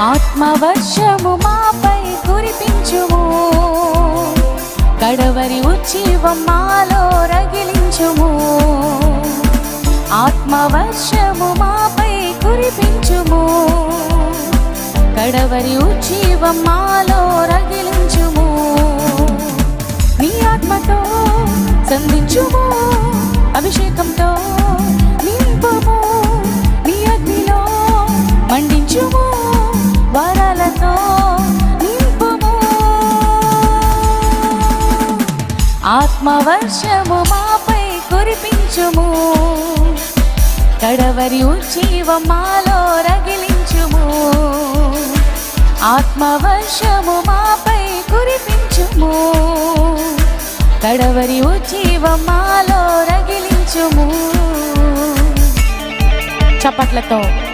ఆత్మవర్షము మాపై కురిపించుము. కడవరి ఉజ్జీవం మాలో రగిలించుము. ఆత్మవర్షము మాపై కురిపించుము. కడవరి ఉజ్జీవం మాలో రగిలించుము. నీ ఆత్మతో సంధించుము. ఆత్మవర్షము మాపై కురిపించుము. కడవరి ఉజ్జీవం మాలో రగిలించుము. ఆత్మవర్షము మాపై కురిపించుము. కడవరి ఉజ్జీవం మాలో రగిలించుము. చప్పట్లతో.